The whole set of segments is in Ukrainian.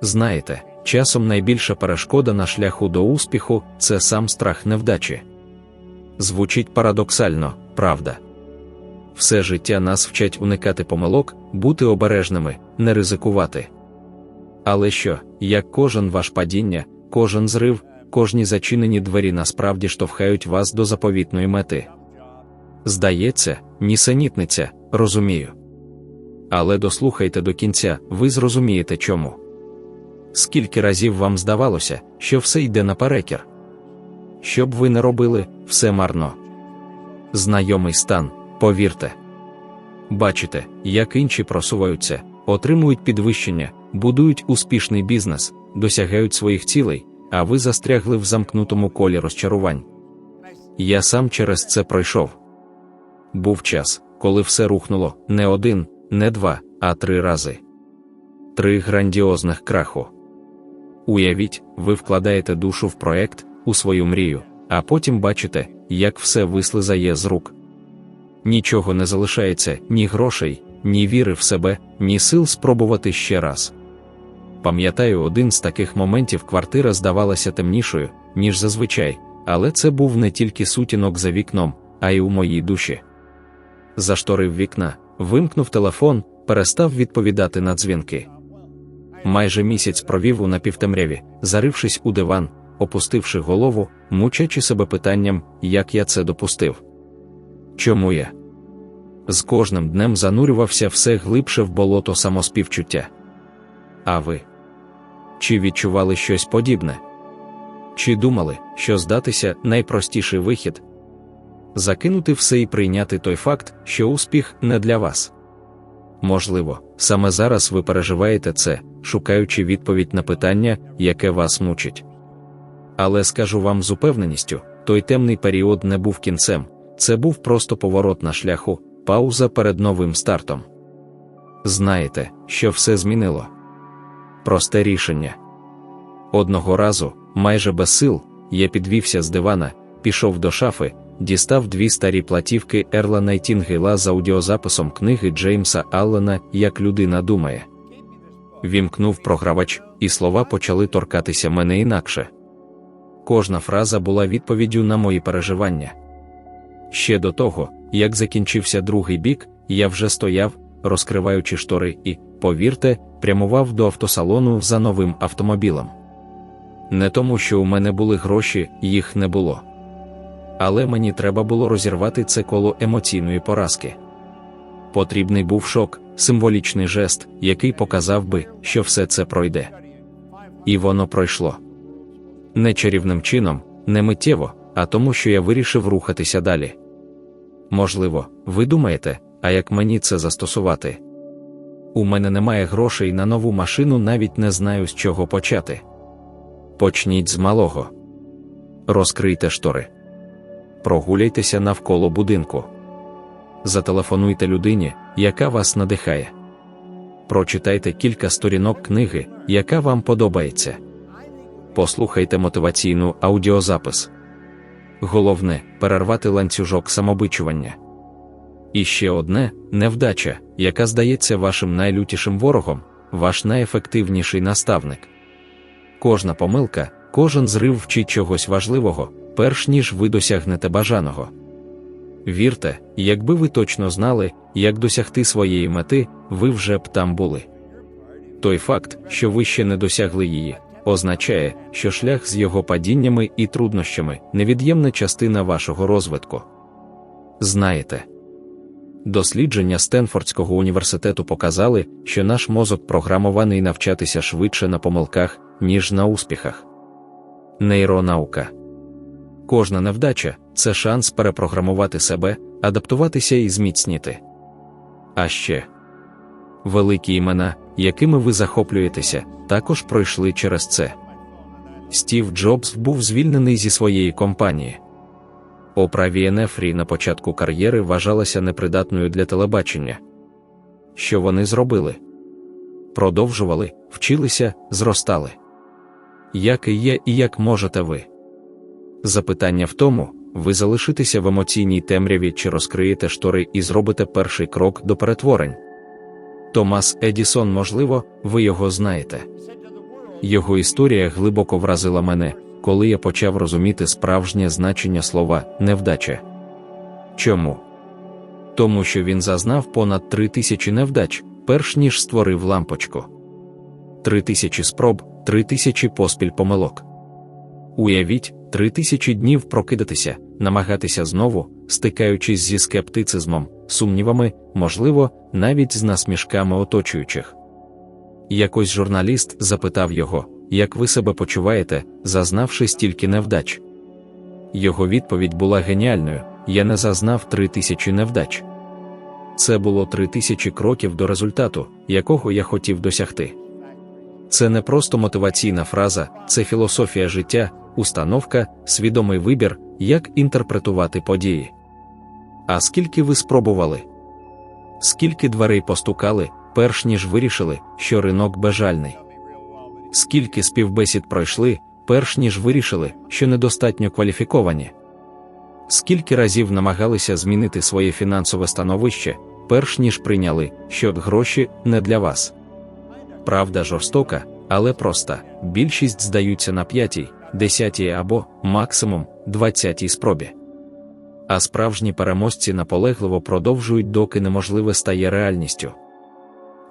Знаєте, часом найбільша перешкода на шляху до успіху це сам страх невдачі. Звучить парадоксально, правда. Все життя нас вчать уникати помилок, бути обережними, не ризикувати. Але що, як кожен ваш падіння, кожен зрив, кожні зачинені двері насправді штовхають вас до заповітної мети. Здається, нісенітниця, розумію. Але дослухайте до кінця, ви зрозумієте чому. Скільки разів вам здавалося, що все йде наперекір? Що б ви не робили, все марно. Знайомий стан, повірте. Бачите, як інші просуваються, отримують підвищення, будують успішний бізнес, досягають своїх цілей, а ви застрягли в замкнутому колі розчарувань. Я сам через це пройшов. Був час, коли все рухнуло не один, не два, а три рази. Три грандіозних краху. Уявіть, ви вкладаєте душу в проект, у свою мрію, а потім бачите, як все вислизає з рук. Нічого не залишається, ні грошей, ні віри в себе, ні сил спробувати ще раз. Пам'ятаю, один з таких моментів квартира здавалася темнішою, ніж зазвичай, але це був не тільки сутінок за вікном, а й у моїй душі. Зашторив вікна, вимкнув телефон, перестав відповідати на дзвінки. Майже місяць провів у напівтемряві, зарившись у диван, опустивши голову, мучачи себе питанням, як я це допустив. Чому я? З кожним днем занурювався все глибше в болото самоспівчуття. А ви? Чи відчували щось подібне? Чи думали, що здатися найпростіший вихід? Закинути все і прийняти той факт, що успіх не для вас. Можливо, саме зараз ви переживаєте це, шукаючи відповідь на питання, яке вас мучить. Але скажу вам з упевненістю, той темний період не був кінцем, це був просто поворот на шляху, пауза перед новим стартом. Знаєте, що все змінило? Просте рішення. Одного разу, майже без сил, я підвівся з дивана, пішов до шафи, дістав дві старі платівки Ерла Найтінгейла з аудіозаписом книги Джеймса Аллена Як людина думає. Вімкнув програвач, і слова почали торкатися мене інакше. Кожна фраза була відповіддю на мої переживання. Ще до того, як закінчився другий бік, я вже стояв, розкриваючи штори, і, повірте, прямував до автосалону за новим автомобілем. Не тому, що у мене були гроші, їх не було. Але мені треба було розірвати це коло емоційної поразки. Потрібний був шок, символічний жест, який показав би, що все це пройде. І воно пройшло. Не чарівним чином, не миттєво, а тому, що я вирішив рухатися далі. Можливо, ви думаєте, а як мені це застосувати? У мене немає грошей на нову машину, навіть не знаю, з чого почати. Почніть з малого. Розкрийте штори. Прогуляйтеся навколо будинку. Зателефонуйте людині, яка вас надихає. Прочитайте кілька сторінок книги, яка вам подобається. Послухайте мотиваційну аудіозапис. Головне перервати ланцюжок самобичування. І ще одне невдача, яка здається вашим найлютішим ворогом, ваш найефективніший наставник. Кожна помилка, кожен зрив вчить чогось важливого, перш ніж ви досягнете бажаного. Вірте, якби ви точно знали, як досягти своєї мети, ви вже б там були. Той факт, що ви ще не досягли її, означає, що шлях з його падіннями і труднощами невід'ємна частина вашого розвитку. Знаєте, дослідження Стенфордського університету показали, що наш мозок програмований навчатися швидше на помилках, ніж на успіхах. Нейронаука. Кожна невдача це шанс перепрограмувати себе, адаптуватися і зміцніти. А ще великі імена, якими ви захоплюєтеся, також пройшли через це. Стів Джобс був звільнений зі своєї компанії. Опра Вієнефрі на початку кар'єри вважалася непридатною для телебачення. Що вони зробили? Продовжували, вчилися, зростали. Як і є, і як можете ви? Запитання в тому, ви залишитеся в емоційній темряві чи розкриєте штори і зробите перший крок до перетворень. Томас Едісон, можливо, ви його знаєте. його історія глибоко вразила мене, коли я почав розуміти справжнє значення слова невдача. Чому? Тому що він зазнав понад три тисячі невдач, перш ніж створив лампочку. Три тисячі спроб, три тисячі поспіль помилок. Уявіть, три тисячі днів прокидатися, намагатися знову, стикаючись зі скептицизмом, сумнівами, можливо, навіть з насмішками оточуючих. Якось журналіст запитав його, як ви себе почуваєте, зазнавши стільки невдач. Його відповідь була геніальною: я не зазнав три тисячі невдач. Це було три тисячі кроків до результату, якого я хотів досягти. Це не просто мотиваційна фраза, це філософія життя, установка, свідомий вибір, як інтерпретувати події. А скільки ви спробували? Скільки дверей постукали, перш ніж вирішили, що ринок бажальний? Скільки співбесід пройшли, перш ніж вирішили, що недостатньо кваліфіковані? Скільки разів намагалися змінити своє фінансове становище, перш ніж прийняли, що гроші не для вас? Правда жорстока, але проста. Більшість здаються на п'ятій, десятій або, максимум, двадцятій спробі. А справжні переможці наполегливо продовжують, доки неможливе стає реальністю.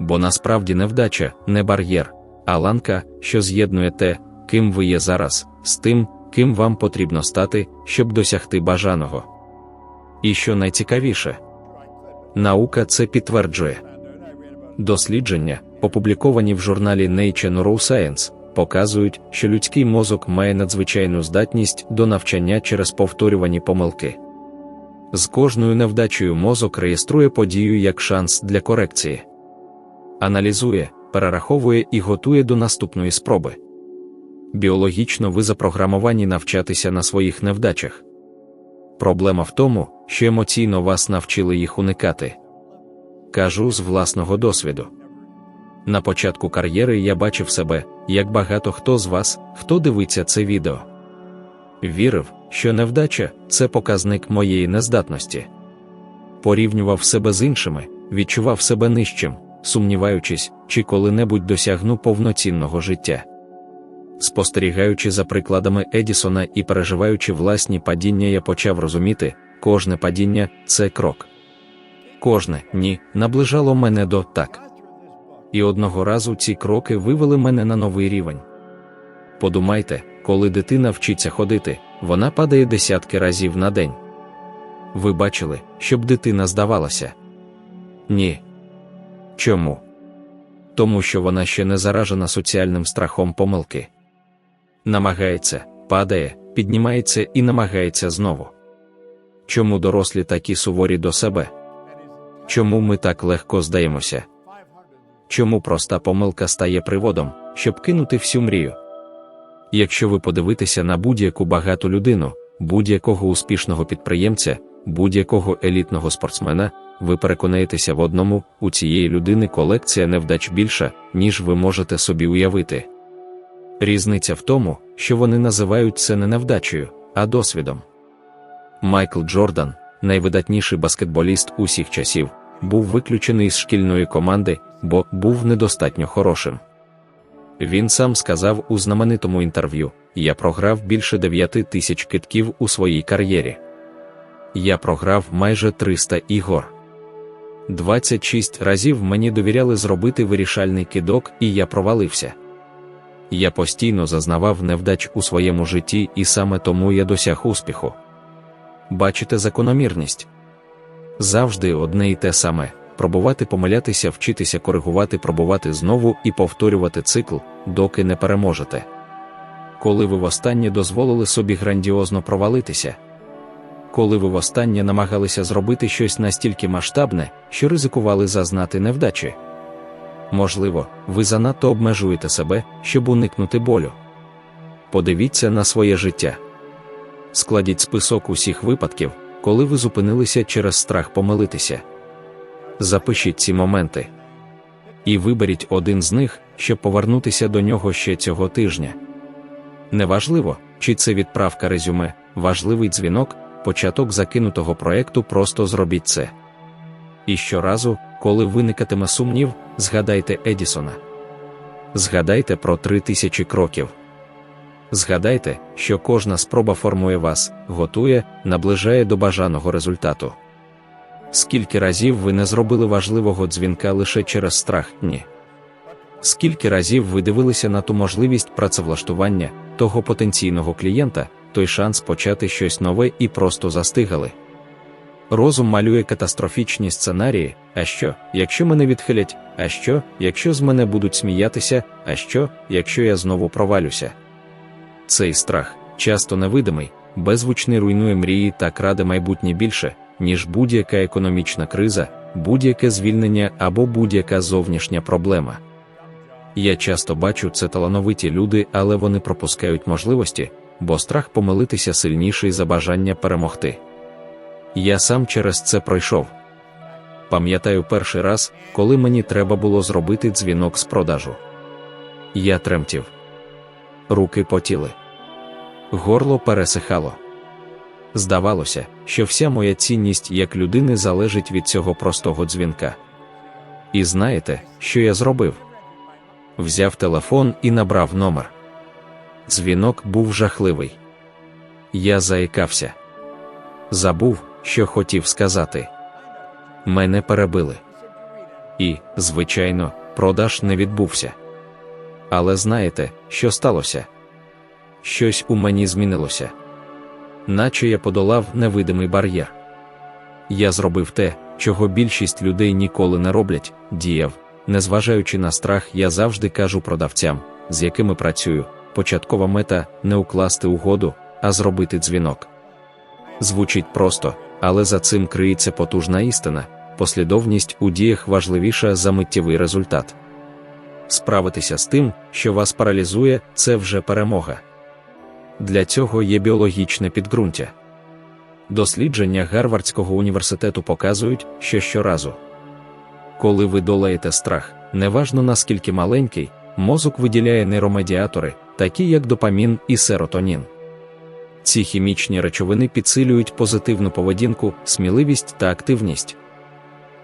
Бо насправді невдача не бар'єр, а ланка, що з'єднує те, ким ви є зараз, з тим, ким вам потрібно стати, щоб досягти бажаного. І що найцікавіше, наука це підтверджує. Дослідження, опубліковані в журналі Nature Neuroscience, показують, що людський мозок має надзвичайну здатність до навчання через повторювані помилки. З кожною невдачею мозок реєструє подію як шанс для корекції, аналізує, перераховує і готує до наступної спроби. Біологічно ви запрограмовані навчатися на своїх невдачах. Проблема в тому, що емоційно вас навчили їх уникати. Кажу з власного досвіду. На початку кар'єри я бачив себе, як багато хто з вас, хто дивиться це відео. Вірив, що невдача це показник моєї нездатності. Порівнював себе з іншими, відчував себе нижчим, сумніваючись, чи коли-небудь досягну повноцінного життя. Спостерігаючи за прикладами Едісона і переживаючи власні падіння, я почав розуміти, кожне падіння це крок. Кожне ні наближало мене до так. І одного разу ці кроки вивели мене на новий рівень. Подумайте, коли дитина вчиться ходити, вона падає десятки разів на день. Ви бачили, щоб дитина здавалася? Ні. Чому? Тому що вона ще не заражена соціальним страхом помилки. Намагається, падає, піднімається і намагається знову. Чому дорослі такі суворі до себе? Чому ми так легко здаємося? Чому проста помилка стає приводом, щоб кинути всю мрію? Якщо ви подивитеся на будь-яку багату людину, будь-якого успішного підприємця, будь-якого елітного спортсмена, ви переконаєтеся в одному, у цієї людини колекція невдач більша, ніж ви можете собі уявити. Різниця в тому, що вони називають це не невдачею, а досвідом. Майкл Джордан, найвидатніший баскетболіст усіх часів, був виключений з шкільної команди, бо був недостатньо хорошим. Він сам сказав у знаменитому інтерв'ю: Я програв більше 9 тисяч китків у своїй кар'єрі. Я програв майже 300 ігор. 26 разів мені довіряли зробити вирішальний кидок, і я провалився. Я постійно зазнавав невдач у своєму житті, і саме тому я досяг успіху. Бачите закономірність завжди одне і те саме пробувати помилятися, вчитися коригувати, пробувати знову і повторювати цикл, доки не переможете. Коли ви востаннє дозволили собі грандіозно провалитися, коли ви востаннє намагалися зробити щось настільки масштабне, що ризикували зазнати невдачі. Можливо, ви занадто обмежуєте себе, щоб уникнути болю. Подивіться на своє життя. Складіть список усіх випадків, коли ви зупинилися через страх помилитися. Запишіть ці моменти. І виберіть один з них, щоб повернутися до нього ще цього тижня. Неважливо, чи це відправка резюме, важливий дзвінок, початок закинутого проекту, просто зробіть це. І щоразу, коли виникатиме сумнів, згадайте Едісона. Згадайте про три тисячі кроків. Згадайте, що кожна спроба формує вас, готує, наближає до бажаного результату. Скільки разів ви не зробили важливого дзвінка лише через страх ні? Скільки разів ви дивилися на ту можливість працевлаштування того потенційного клієнта, той шанс почати щось нове і просто застигали? Розум малює катастрофічні сценарії, а що, якщо мене відхилять, а що, якщо з мене будуть сміятися, а що, якщо я знову провалюся? Цей страх, часто невидимий, беззвучний руйнує мрії та краде майбутнє більше, ніж будь-яка економічна криза, будь-яке звільнення або будь-яка зовнішня проблема. Я часто бачу це талановиті люди, але вони пропускають можливості, бо страх помилитися сильніший за бажання перемогти. Я сам через це пройшов. Пам'ятаю перший раз, коли мені треба було зробити дзвінок з продажу. Я тремтів. Руки потіли. Горло пересихало. Здавалося, що вся моя цінність як людини залежить від цього простого дзвінка. І знаєте, що я зробив? Взяв телефон і набрав номер. Дзвінок був жахливий. Я заїкався. Забув, що хотів сказати. Мене перебили. І, звичайно, продаж не відбувся. Але знаєте, що сталося? Щось у мені змінилося. Наче я подолав невидимий бар'єр. Я зробив те, чого більшість людей ніколи не роблять, діяв, незважаючи на страх, я завжди кажу продавцям, з якими працюю, початкова мета не укласти угоду, а зробити дзвінок. Звучить просто, але за цим криється потужна істина, послідовність у діях важливіша за миттєвий результат. Справитися з тим, що вас паралізує, це вже перемога. Для цього є біологічне підґрунтя. Дослідження Гарвардського університету показують, що щоразу, коли ви долаєте страх, неважно наскільки маленький, мозок виділяє нейромедіатори, такі як допамін і серотонін. Ці хімічні речовини підсилюють позитивну поведінку, сміливість та активність.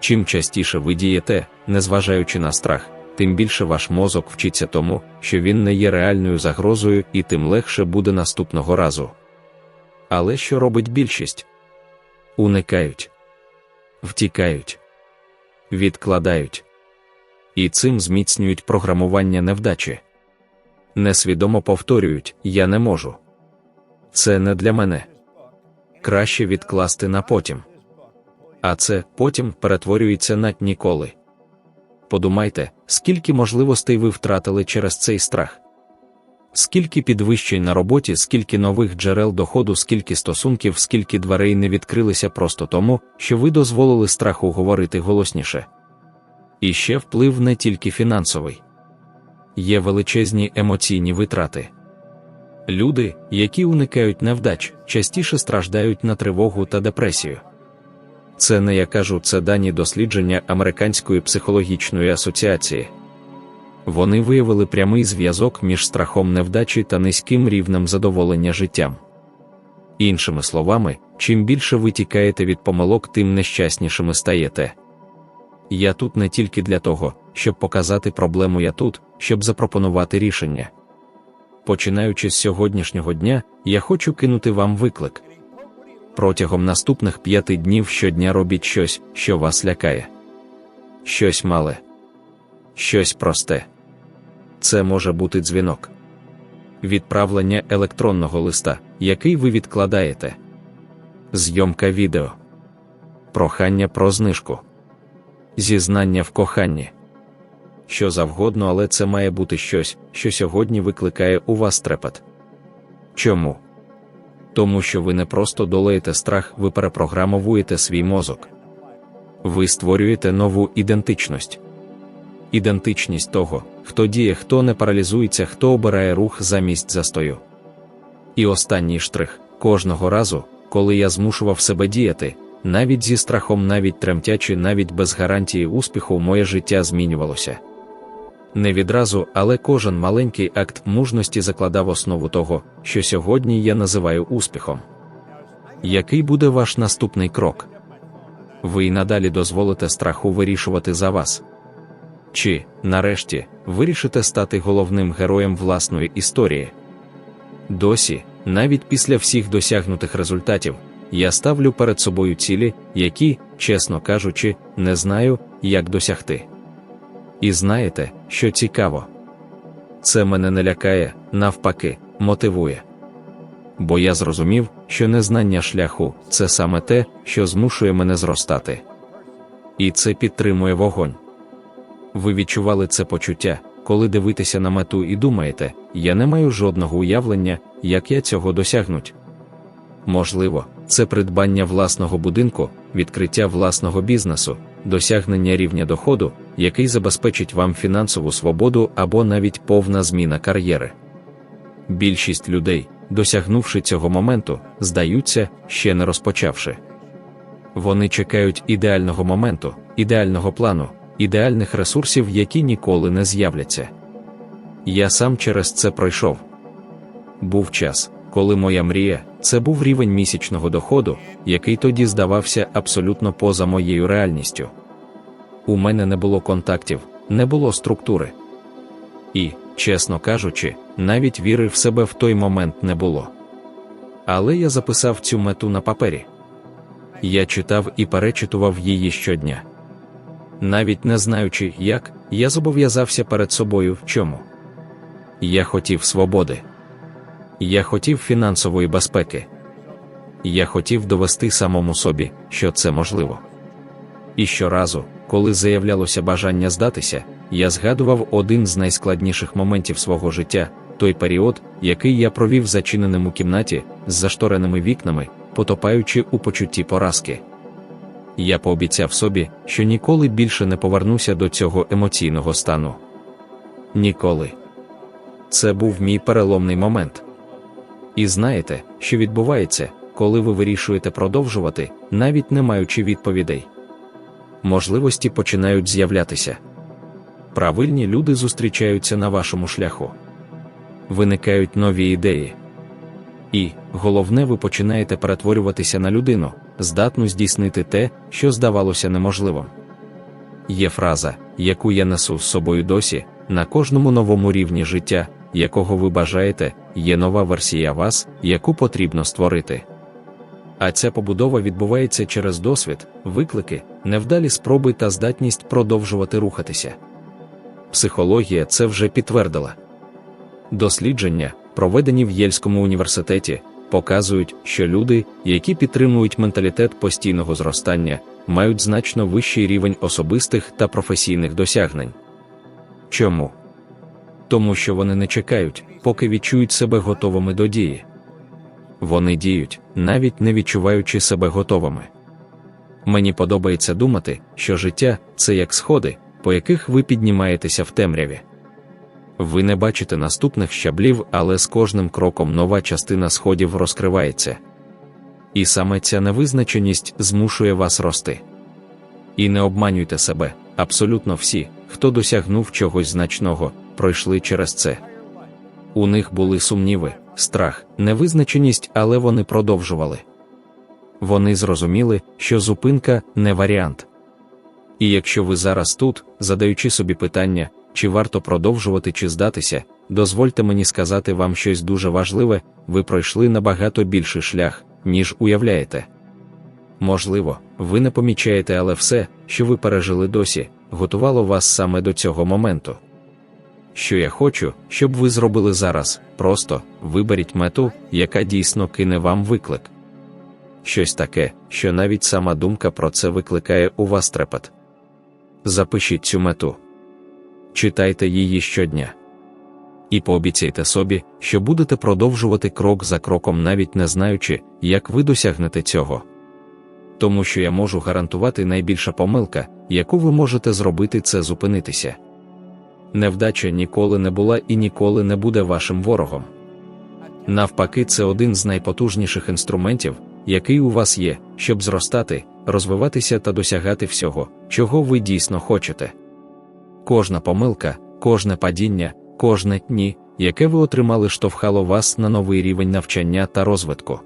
Чим частіше ви дієте, незважаючи на страх, тим більше ваш мозок вчиться тому, що він не є реальною загрозою і тим легше буде наступного разу. Але що робить більшість? Уникають, втікають, відкладають. І цим зміцнюють програмування невдачі. Несвідомо повторюють Я не можу. Це не для мене. Краще відкласти на потім. А це потім перетворюється на ніколи. Подумайте, скільки можливостей ви втратили через цей страх. Скільки підвищень на роботі, скільки нових джерел доходу, скільки стосунків, скільки дверей не відкрилися просто тому, що ви дозволили страху говорити голосніше. І ще вплив не тільки фінансовий, є величезні емоційні витрати. Люди, які уникають невдач, частіше страждають на тривогу та депресію. Це не я кажу, це дані дослідження Американської психологічної асоціації. Вони виявили прямий зв'язок між страхом невдачі та низьким рівнем задоволення життям. Іншими словами, чим більше ви тікаєте від помилок, тим нещаснішими стаєте. Я тут не тільки для того, щоб показати проблему я тут, щоб запропонувати рішення. Починаючи з сьогоднішнього дня, я хочу кинути вам виклик. Протягом наступних п'яти днів щодня робіть щось, що вас лякає. Щось мале, щось просте. Це може бути дзвінок, відправлення електронного листа, який ви відкладаєте, зйомка відео, прохання про знижку, зізнання в коханні. Що завгодно, але це має бути щось, що сьогодні викликає у вас трепет. Чому? Тому що ви не просто долаєте страх, ви перепрограмовуєте свій мозок. Ви створюєте нову ідентичність. Ідентичність того, хто діє, хто не паралізується, хто обирає рух замість застою. І останній штрих кожного разу, коли я змушував себе діяти, навіть зі страхом, навіть тремтячи, навіть без гарантії успіху, моє життя змінювалося. Не відразу, але кожен маленький акт мужності закладав основу того, що сьогодні я називаю успіхом. Який буде ваш наступний крок? Ви й надалі дозволите страху вирішувати за вас? Чи, нарешті, вирішите стати головним героєм власної історії? Досі, навіть після всіх досягнутих результатів, я ставлю перед собою цілі, які, чесно кажучи, не знаю, як досягти. І знаєте, що цікаво? Це мене не лякає, навпаки, мотивує. Бо я зрозумів, що незнання шляху це саме те, що змушує мене зростати. І це підтримує вогонь. Ви відчували це почуття, коли дивитеся на мету і думаєте, я не маю жодного уявлення, як я цього досягнуть. Можливо, це придбання власного будинку, відкриття власного бізнесу, досягнення рівня доходу, який забезпечить вам фінансову свободу або навіть повна зміна кар'єри. Більшість людей, досягнувши цього моменту, здаються, ще не розпочавши. Вони чекають ідеального моменту, ідеального плану, ідеальних ресурсів, які ніколи не з'являться. Я сам через це пройшов. Був час, коли моя мрія це був рівень місячного доходу, який тоді здавався абсолютно поза моєю реальністю. У мене не було контактів, не було структури. І, чесно кажучи, навіть віри в себе в той момент не було. Але я записав цю мету на папері. Я читав і перечитував її щодня. Навіть не знаючи, як, я зобов'язався перед собою в чому. Я хотів свободи. Я хотів фінансової безпеки. Я хотів довести самому собі, що це можливо. І щоразу, коли заявлялося бажання здатися, я згадував один з найскладніших моментів свого життя, той період, який я провів зачиненим у кімнаті з заштореними вікнами, потопаючи у почутті поразки. Я пообіцяв собі, що ніколи більше не повернуся до цього емоційного стану. Ніколи. Це був мій переломний момент. І знаєте, що відбувається, коли ви вирішуєте продовжувати, навіть не маючи відповідей. Можливості починають з'являтися. Правильні люди зустрічаються на вашому шляху. Виникають нові ідеї. І, головне, ви починаєте перетворюватися на людину, здатну здійснити те, що здавалося неможливим. Є фраза, яку я несу з собою досі, на кожному новому рівні життя, якого ви бажаєте, є нова версія вас, яку потрібно створити. А ця побудова відбувається через досвід, виклики, невдалі спроби та здатність продовжувати рухатися. Психологія це вже підтвердила. Дослідження, проведені в Єльському університеті, показують, що люди, які підтримують менталітет постійного зростання, мають значно вищий рівень особистих та професійних досягнень. Чому? Тому що вони не чекають, поки відчують себе готовими до дії. Вони діють, навіть не відчуваючи себе готовими. Мені подобається думати, що життя це як сходи, по яких ви піднімаєтеся в темряві. Ви не бачите наступних щаблів, але з кожним кроком нова частина сходів розкривається. І саме ця невизначеність змушує вас рости. І не обманюйте себе, абсолютно всі, хто досягнув чогось значного, пройшли через це. У них були сумніви, страх, невизначеність, але вони продовжували. Вони зрозуміли, що зупинка не варіант. І якщо ви зараз тут, задаючи собі питання, чи варто продовжувати чи здатися, дозвольте мені сказати вам щось дуже важливе, ви пройшли набагато більший шлях, ніж уявляєте. Можливо, ви не помічаєте, але все, що ви пережили досі, готувало вас саме до цього моменту. Що я хочу, щоб ви зробили зараз, просто виберіть мету, яка дійсно кине вам виклик. Щось таке, що навіть сама думка про це викликає у вас трепет. Запишіть цю мету читайте її щодня. І пообіцяйте собі, що будете продовжувати крок за кроком, навіть не знаючи, як ви досягнете цього. Тому що я можу гарантувати найбільша помилка, яку ви можете зробити, це зупинитися. Невдача ніколи не була і ніколи не буде вашим ворогом. Навпаки, це один з найпотужніших інструментів, який у вас є, щоб зростати, розвиватися та досягати всього, чого ви дійсно хочете. Кожна помилка, кожне падіння, кожне ні, яке ви отримали, штовхало вас на новий рівень навчання та розвитку.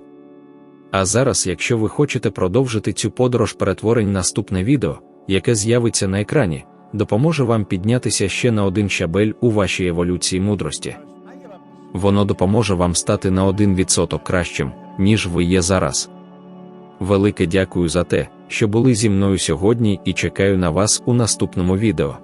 А зараз, якщо ви хочете продовжити цю подорож перетворень наступне відео, яке з'явиться на екрані, допоможе вам піднятися ще на один щабель у вашій еволюції мудрості. Воно допоможе вам стати на 1% кращим, ніж ви є зараз. Велике дякую за те, що були зі мною сьогодні і чекаю на вас у наступному відео.